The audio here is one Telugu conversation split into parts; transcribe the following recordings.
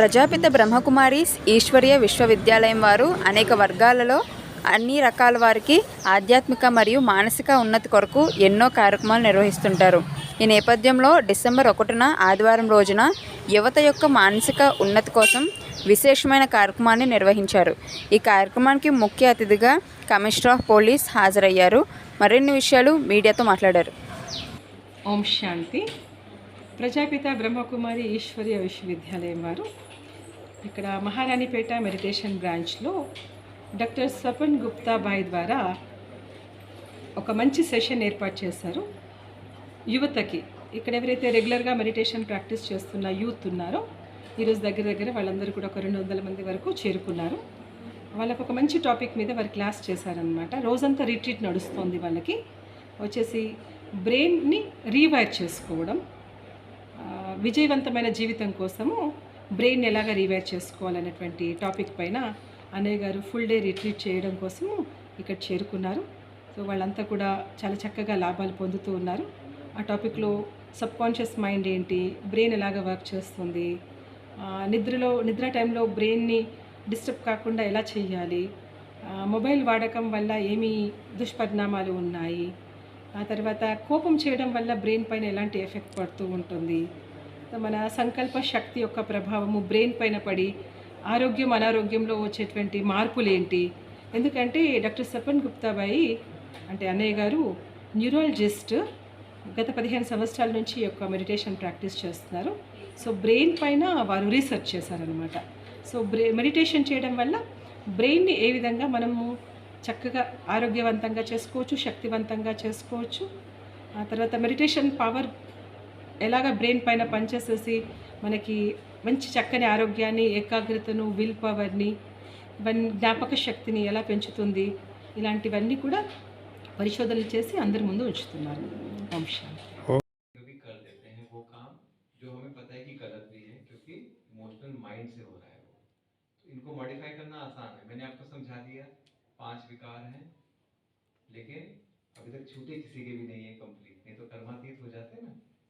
ప్రజాపిత బ్రహ్మకుమారీస్ ఈశ్వర్య విశ్వవిద్యాలయం వారు అనేక వర్గాలలో అన్ని రకాల వారికి ఆధ్యాత్మిక మరియు మానసిక ఉన్నతి కొరకు ఎన్నో కార్యక్రమాలు నిర్వహిస్తుంటారు. ఈ నేపథ్యంలో డిసెంబర్ ఒకటిన ఆదివారం రోజున యువత యొక్క మానసిక ఉన్నతి కోసం విశేషమైన కార్యక్రమాన్ని నిర్వహించారు. ఈ కార్యక్రమానికి ముఖ్య అతిథిగా కమిషనర్ ఆఫ్ పోలీస్ హాజరయ్యారు. మరిన్ని విషయాలు మీడియాతో మాట్లాడారు. ఓం శాంతి. ప్రజాపిత బ్రహ్మకుమారి ఈశ్వర్య విశ్వవిద్యాలయం వారు ఇక్కడ మహారాణిపేట మెడిటేషన్ బ్రాంచ్లో డాక్టర్ సపన్ గుప్తా బాయ్ ద్వారా ఒక మంచి సెషన్ ఏర్పాటు చేశారు. యువతకి ఇక్కడ ఎవరైతే రెగ్యులర్గా మెడిటేషన్ ప్రాక్టీస్ చేస్తున్న యూత్ ఉన్నారో ఈరోజు దగ్గర దగ్గర వాళ్ళందరూ కూడా ఒక రెండు వందల మంది వరకు చేరుకున్నారు. వాళ్ళకు ఒక మంచి టాపిక్ మీద వారు క్లాస్ చేశారనమాట రోజంతా రిట్రీట్ నడుస్తోంది వాళ్ళకి. వచ్చేసి బ్రెయిన్ని రీవైర్ చేసుకోవడం విజయవంతమైన జీవితం కోసము బ్రెయిన్ ఎలాగ రీవైర్ చేసుకోవాలనేటువంటి టాపిక్ పైన అన్నయ్య గారు ఫుల్ డే రిట్రీట్ చేయడం కోసము ఇక్కడ చేరుకున్నారు. సో వాళ్ళంతా కూడా చాలా చక్కగా లాభాలు పొందుతూ ఉన్నారు. ఆ టాపిక్లో సబ్ కాన్షియస్ మైండ్ ఏంటి? బ్రెయిన్ ఎలాగ వర్క్ చేస్తుంది? నిద్రలో నిద్ర టైంలో బ్రెయిన్ని డిస్టర్బ్ కాకుండా ఎలా చేయాలి మొబైల్ వాడకం వల్ల ఏమి దుష్పరిణామాలు ఉన్నాయి? ఆ తర్వాత కోపం చేయడం వల్ల బ్రెయిన్ పైన ఎలాంటి ఎఫెక్ట్ పడుతూ ఉంటుంది? మన సంకల్ప శక్తి యొక్క ప్రభావము బ్రెయిన్ పైన పడి ఆరోగ్యం అనారోగ్యంలో వచ్చేటువంటి మార్పులు ఏంటి ఎందుకంటే డాక్టర్ సపన్ గుప్తాబాయి అంటే అన్నయ్య గారు న్యూరాలజిస్ట్ గత పదిహేను సంవత్సరాల నుంచి ఈ యొక్క మెడిటేషన్ ప్రాక్టీస్ చేస్తున్నారు. సో బ్రెయిన్ పైన వారు రీసెర్చ్ చేశారనమాట సో బ్రె మెడిటేషన్ చేయడం వల్ల బ్రెయిన్ని ఏ విధంగా మనము చక్కగా ఆరోగ్యవంతంగా చేసుకోవచ్చు శక్తివంతంగా చేసుకోవచ్చు. ఆ తర్వాత మెడిటేషన్ పవర్ ఎలాగ బ్రెయిన్ పైన పనిచేసేసి మనకి మంచి చక్కని ఆరోగ్యాన్ని ఏకాగ్రతను విల్ పవర్ని ఇవన్నీ జ్ఞాపక శక్తిని ఎలా పెంచుతుంది ఇలాంటివన్నీ కూడా పరిశోధనలు చేసి అందరి ముందు ఉంచుతున్నారు వంశాలు कभी कर देते हैं वो काम जो हमें पता है कि गलत भी है क्योंकि इमोशनल माइंड से हो रहा है वो तो इनको मॉडिफाई करना आसान है मैंने आपको समझा दिया पांच विकार हैं लेकिन अभी तक छूटे किसी के भी नहीं है कंप्लीट नहीं तो कर्मातीत हो जाते हैं ना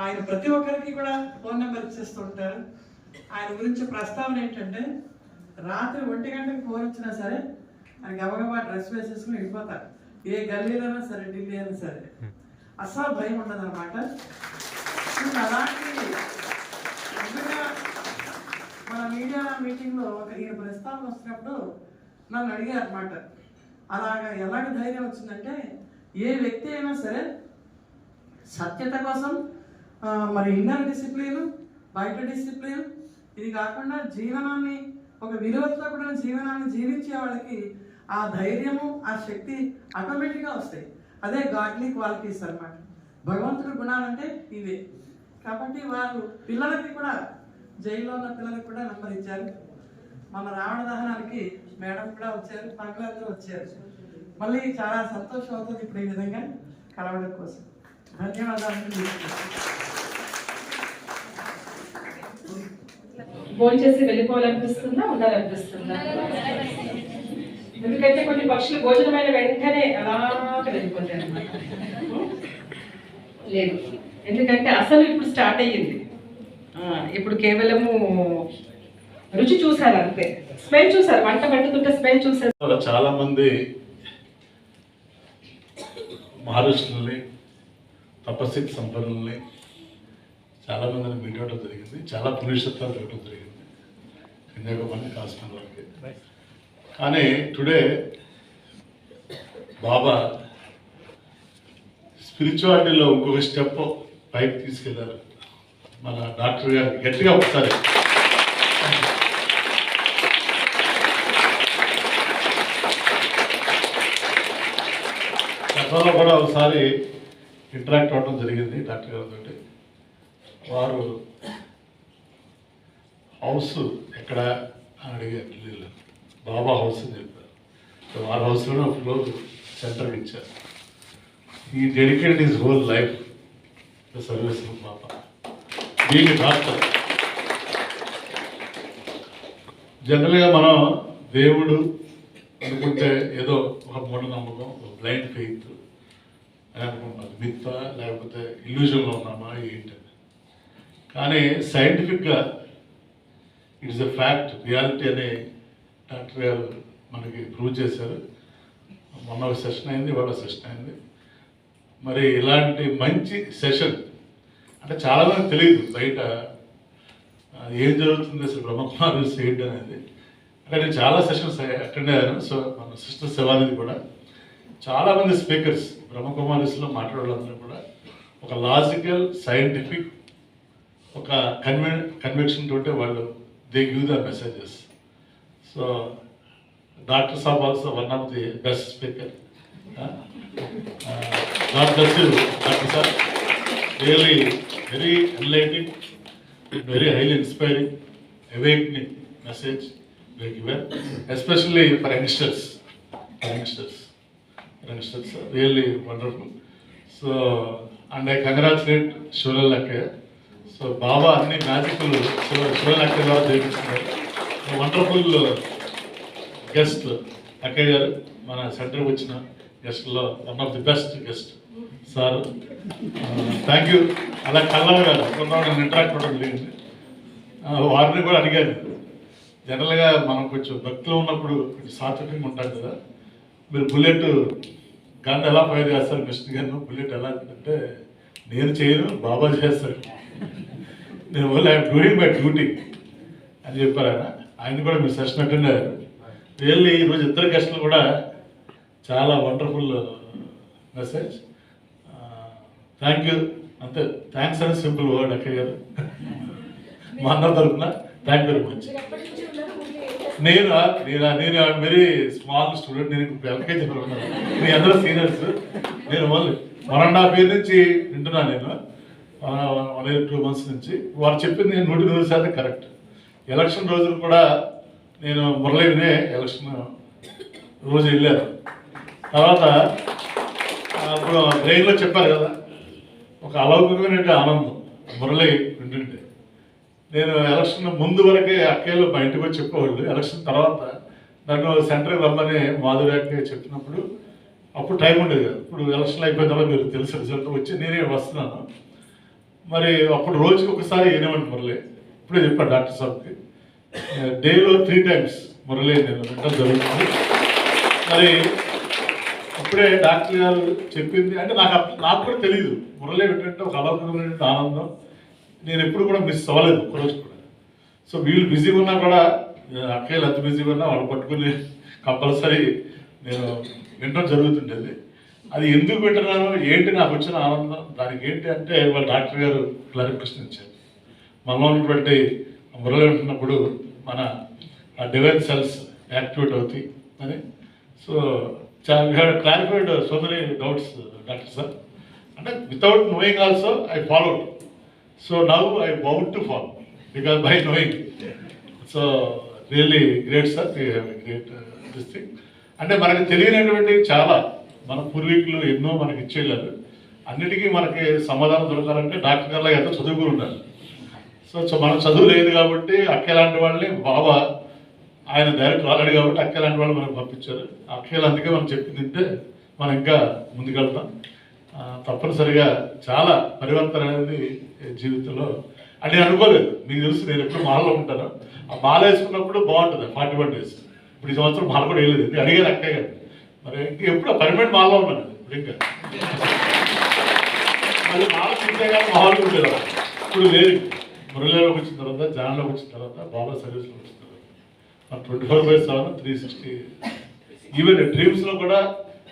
ఆయన ప్రతి ఒక్కరికి కూడా ఫోన్ నెంబర్ ఇచ్చేస్తూ ఉంటారు. ఆయన గురించి ప్రస్తావన ఏంటంటే రాత్రి ఒంటి గంటకి ఫోన్ వచ్చినా సరే ఆయన గబగబా డ్రెస్ వేసేసుకుని వెళ్ళిపోతారు. ఏ గల్లీలోనా సరే ఢిల్లీ అయినా సరే. అస్సలు భయం ఉండదు అనమాట అలాంటి మన మీడియా మీటింగ్లో ఒక ఈయన ప్రస్తావన వచ్చినప్పుడు నన్ను అడిగారు అనమాట అలాగా ఎలాంటి ధైర్యం వచ్చిందంటే ఏ వ్యక్తి అయినా సరే సత్యత కోసం మరి ఇన్నర్ డిసిప్లిన్ బయట డిసిప్లిన్ ఇది కాకుండా జీవనాన్ని ఒక విలువతో కూడా జీవనాన్ని జీవించే వాళ్ళకి ఆ ధైర్యము ఆ శక్తి ఆటోమేటిక్గా వస్తాయి. అదే గాడ్లీ క్వాలిటీస్ అన్నమాట. భగవంతుడి గుణాలంటే ఇవే. కాబట్టి వాళ్ళు పిల్లలకి కూడా జైల్లో ఉన్న పిల్లలకి కూడా నెంబర్ ఇచ్చారు. మన రావణ దహనానికి మేడం కూడా వచ్చారు పక్కలందరూ వచ్చారు. మళ్ళీ చాలా సంతోషం అవుతుంది ఇప్పుడు ఈ విధంగా కలవడం కోసం. ధన్యవాదాలు. భోజనం చేసి వెళ్ళిపోవాలనిపిస్తుందా? ఉండాలనిపిస్తుందా? ఎందుకంటే కొన్ని పక్షులు భోజనమైన వెంటనే అలాగ వెళ్ళిపోతాయి లేదు. ఎందుకంటే అసలు ఇప్పుడు స్టార్ట్ అయ్యింది. ఇప్పుడు కేవలము రుచి చూసారు అంతే. స్మెల్ చూసారు వంట వండుతుంటే స్మెల్ చూసారు చాలా మంది మహర్షుల్ని తపస్సుకి సంపన్నుల్ని చాలా మందిని పిలవడం జరిగింది. చాలా పురుషత్వాలు జరగడం జరిగింది. కన్యాకుమారి కాశ్మీర్ కానీ టుడే బాబా స్పిరిచువాలిటీలో ఇంకొక స్టెప్ పైకి తీసుకెళ్ళారు. మన డాక్టర్ గారు గట్టిగా ఒకసారి. గతంలో కూడా ఒకసారి ఇంటరాక్ట్ అవ్వడం జరిగింది డాక్టర్ గారితో వారు హౌస్ ఎక్కడ అని అడిగారు ఢిల్లీలో బాబా హౌస్ అని చెప్పారు. వారి హౌస్లోనే ఒక ఫ్లోర్ సెంటర్ ఇచ్చారు. ఈ dedicate is whole life the service Baba దీని డాక్టర్ జనరల్గా మనం దేవుడు అనుకుంటే ఏదో ఒక మూఢనమ్మకం ఒక బ్లైండ్ ఫెయిత్ అని అనుకుంటున్నాం మిత్త లేకపోతే ఇల్యూజన్లో ఉన్నామా ఏంటని కానీ సైంటిఫిక్గా ఇట్స్ ఎ ఫ్యాక్ట్ రియాలిటీ అనే డాక్టర్ గారు మనకి ప్రూవ్ చేశారు. మొన్న ఒక సెషన్ అయింది ఇవాళ సెషన్ అయింది. మరి ఇలాంటి మంచి సెషన్ అంటే చాలామంది తెలియదు బయట ఏం జరుగుతుంది అసలు బ్రహ్మకుమారి ఏంటి అనేది. అంటే నేను చాలా సెషన్స్ అటెండ్ అయ్యాను. సో మన సిస్టర్ శివానిది కూడా. చాలామంది స్పీకర్స్ బ్రహ్మకుమారిస్లో మాట్లాడాలందరూ కూడా ఒక లాజికల్ సైంటిఫిక్ ఒక కన్వె కన్వెక్షన్ తోటే వాళ్ళు they give the messages so doctor sahab also one of the best speaker god bless doctor sir really very enlightening very highly inspiring awakening message they given especially for youngsters for youngsters really wonderful so and I congratulate శివలక్కయ్య so Baba అన్ని మ్యాజిక్లు శివ శివలక్కయ్య ద్వారా చేపిస్తున్నారు వండర్ఫుల్ గెస్ట్ అక్కయ్య గారు మన సెంటర్కి వచ్చిన గెస్ట్లో one of the best guest sir thank you అలా కల్లవ గారు కొంతమంది ఇంటరాక్ట్ అవ్వడం లేదు ఆ, వారిని కూడా అడిగాను. జనరల్గా మనం కొంచెం భక్తులు ఉన్నప్పుడు కొంచెం సాత్వికంగా ఉంటాం కదా. మీరు బుల్లెట్ గన్ ఎలా ఫైర్ చేస్తారు కృష్ణ గారు. బుల్లెట్ ఎలా అంటే నేను చేయను బాబా చేస్తాడు నేను only I'm doing my duty అని చెప్పారు ఆయన. ఆయన కూడా మీరు సెషన్ అటెండ్ అయ్యారు. రియల్లీ ఈరోజు ఇద్దరు గెస్టులు కూడా చాలా వండర్ఫుల్ మెసేజ్. థ్యాంక్ యూ అంతే థ్యాంక్స్ అని సింపుల్ వర్డ్ అక్కయ్య గారు. మా అన్న తరఫున థ్యాంక్ యూ వెరీ మచ్. నేను నేను నేను వెరీ స్మాల్ స్టూడెంట్ నేను ఇప్పుడు ఎల్కేజీ ఉన్నాను మీ అందరూ సీనియర్స్ నేను only one and half year నుంచి వింటున్నాను నేను. వన్ ఇయర్ టూ మంత్స్ నుంచి. వారు చెప్పింది నేను నూటి నూరు శాతం కరెక్ట్ ఎలక్షన్ రోజులు కూడా నేను మురళీనే ఎలక్షన్ రోజు వెళ్ళాను. తర్వాత అప్పుడు ట్రైన్లో చెప్పారు కదా ఒక అలౌకికమైన ఆనందం. మురళి వింటుంటే. నేను ఎలక్షన్ ముందు వరకే అక్కేళ్ళు మా ఇంటికి వచ్చి చెప్పేవాళ్ళు. ఎలక్షన్ తర్వాత నన్ను సెంటర్కి రమ్మని మాధురి చెప్పినప్పుడు అప్పుడు టైం ఉండేది. ఇప్పుడు ఎలక్షన్ అయిపోయిన తర్వాత మీరు తెలిసిన రిజల్ట్ వచ్చి నేనే వస్తున్నాను. మరి అప్పుడు రోజుకి ఒకసారి ఏనేమండి మురళి? ఇప్పుడే చెప్పాను డాక్టర్ సాబ్కి. డేలో త్రీ టైమ్స్ మురళి నేను వినడం జరుగుతుంది. మరి అప్పుడే డాక్టర్ గారు చెప్పింది. అంటే నాకు నాకు కూడా తెలియదు మురళి ఏంటంటే ఒక అలౌకికమైన ఆనందం. నేను ఎప్పుడు కూడా మిస్ అవ్వలేదు ఒక్కరోజు కూడా. సో వీళ్ళు బిజీగా ఉన్నా కూడా నేను అక్కయ్యలు బిజీగా ఉన్నా వాళ్ళు పట్టుకుని కంపల్సరీ నేను వినడం జరుగుతుండేది. అది ఎందుకు పెట్టినాను ఏంటి నాకు వచ్చిన ఆనందం దానికి ఏంటి అంటే వాళ్ళ డాక్టర్ గారు క్లారిఫికేషన్ ఇచ్చారు మనలో ఉన్నటువంటి మురళి ఉంటున్నప్పుడు మన డివైన్ సెల్స్ యాక్టివేట్ అవుతాయి అని. So clarified so many doubts doctor sir. అంటే without knowing also I so now I about to follow because by knowing so really great sir you have great this thing అంటే మనకి తెలియనటువంటి చాలా మన పూర్వీకులు ఎన్నో మనకి ఇచ్చేళ్ళారు. అన్నిటికీ మనకి సమాధానం దొరకాలంటే డాక్టర్ గారు ఎంతో చదువుకుని ఉండాలి. సో సో చదువు లేదు కాబట్టి అక్కేలాంటి వాళ్ళని బాబా ఆయన డైరెక్ట్ ఆల్రెడీ కాబట్టి అక్కేలాంటి వాళ్ళు మనకు పంపించారు. అక్కేలు అందుకే మనం చెప్పింది తింటే మనం ఇంకా ముందుకెళ్తాం. తప్పనిసరిగా చాలా పరివర్తన అనేది జీవితంలో అంటే నేను అనుకోలేదు. మీకు తెలుసు నేను ఎప్పుడు మాలలో ఉంటాను. ఆ మాల వేసుకున్నప్పుడు బాగుంటుంది ఫార్టీ వన్ డేస్. ఇప్పుడు ఈ సంవత్సరం మాల కూడా వేయలేదు. ఇది అడిగారు అక్కయ్య గారు. మరి ఇంకా ఎప్పుడు పర్మనెంట్ మాలలో ఉన్నాను ఇప్పుడు ఇంకా. మళ్ళీ మాల చూస్తే కానీ మామూలుగా ఉండేది ఇప్పుడు లేదు. మురళిలోకి వచ్చిన తర్వాత జాన్లోకి వచ్చిన తర్వాత బాబా సర్వీస్లోకి వచ్చిన తర్వాత. Twenty four by seven three sixty. Even డ్రీమ్స్లో కూడా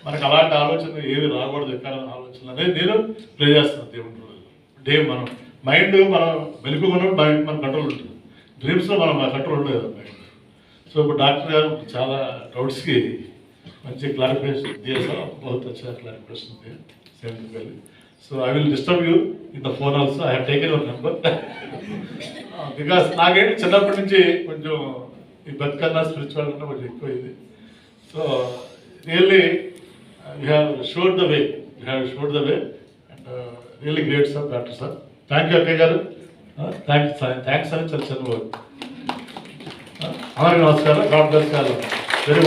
మనకు అలాంటి ఆలోచన ఏవి రాకూడదు ఎక్కాలని ఆలోచన అనేది నేను ప్రే చేస్తున్నాను దేవుడి రోజు. డే మనం మైండ్ మనం వెలుగు మనం మైండ్ మన కంట్రోల్ ఉంటుంది. డ్రీమ్స్లో మనం కంట్రోల్ ఉండదు మైండ్ సో ఇప్పుడు డాక్టర్ గారు చాలా డౌట్స్కి మంచి క్లారిఫికేషన్ చేశారు సార్ బహుత్ అచ్చా clarification Diya same so I will disturb you in the phone also I have taken your number because నాకేంటి చిన్నప్పటి నుంచి కొంచెం ఈ బతుకన్నా స్పిరిచువల్ కన్నా కొంచెం ఎక్కువ ఇది so really you have showed the way you have showed the way and really great sir doctor sir thank you అక్కయ్య గారు థ్యాంక్స్ థ్యాంక్స్ అని చాలా చంద్రబాబు అందరికీ నమస్కారం గాడ్ బ్లెస్ గారు వెరీ